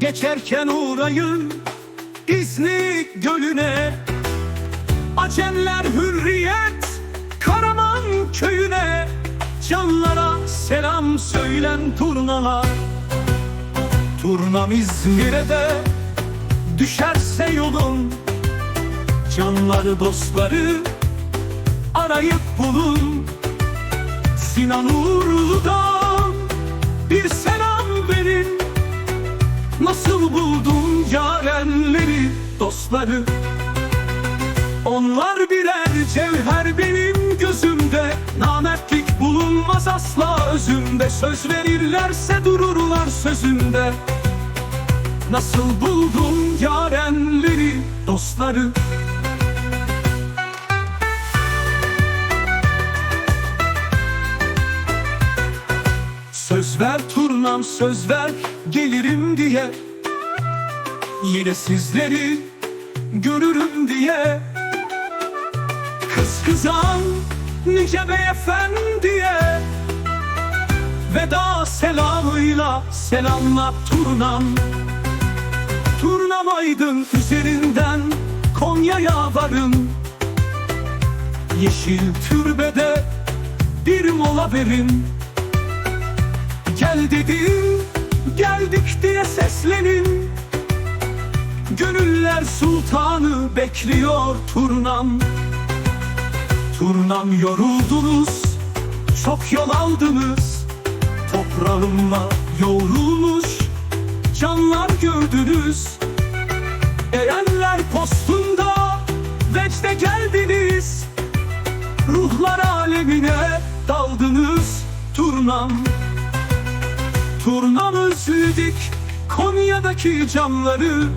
geçerken uğrayın İznik gölüne. Acemler hürriyet Karaman köyüne. Canlara selam söylen turnalar. Turnam İzmir'e de Düşerse yolun. Canları dostları Arayıp bulun. Sinan Uğurlu'dan Bir selam Nasıl buldun yarenleri Dostları? Onlar birer cevher benim gözümde. Namertlik bulunmaz asla özümde. Söz verirlerse dururlar sözünde Nasıl buldum yarenleri, dostları? Söz ver turnam söz ver gelirim diye Yine sizleri görürüm diye. Kız kızan nice beyefendiye Veda selamıyla selamla turnam Turnam aydın üzerinden Konya'ya varın. Yeşil türbede bir mola verin Gel dedim geldik diye seslenin. Gönüller sultanı bekliyor turnam. Turnam yoruldunuz Çok yol aldınız. Toprağımla yoğrulmuş Canlar gördünüz. Erenler postunda Vecde geldiniz. Ruhlar alemine daldınız Turnam Turnam özledik Konya'daki camları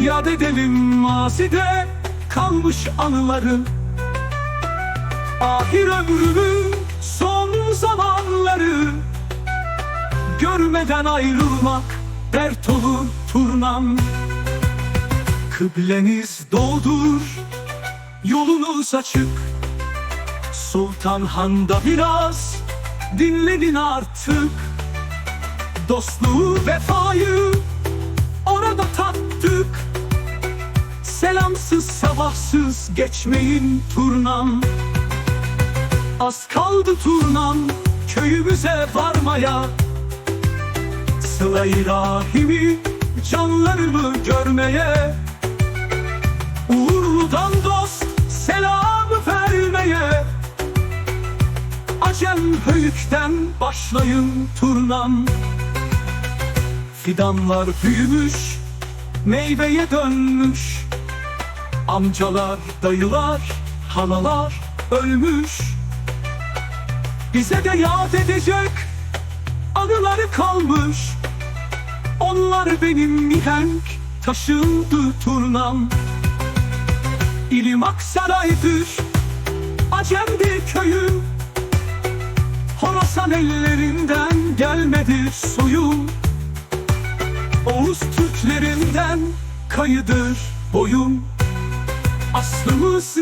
Yad edelim mazide kalmış anıları. Ahir ömrümün son zamanları. Görmeden ayrılmak dert olur turnam. Kıbleniz doğdur, yolunuz açık. Sultan Han'da biraz dinlenin artık Dostluğu vefayı orada tattık. Selamsız sabahsız geçmeyin turnam. Az kaldı turnam köyümüze varmaya. Sıla-i rahimi canlarımı görmeye. Uğurludan dost selamı vermeye. Acem höyükten başlayın turnam Fidanlar büyümüş, meyveye dönmüş. Amcalar, dayılar, halalar ölmüş. Bize de yad edecek anıları kalmış. Onlar benim mihenk taşımdı turnam. İlim Aksaray'dır, Acem'di köyüm. Horasan ellerinden gelmedi soyum Oğuz Türklerinden kayıdır boyum Aslımız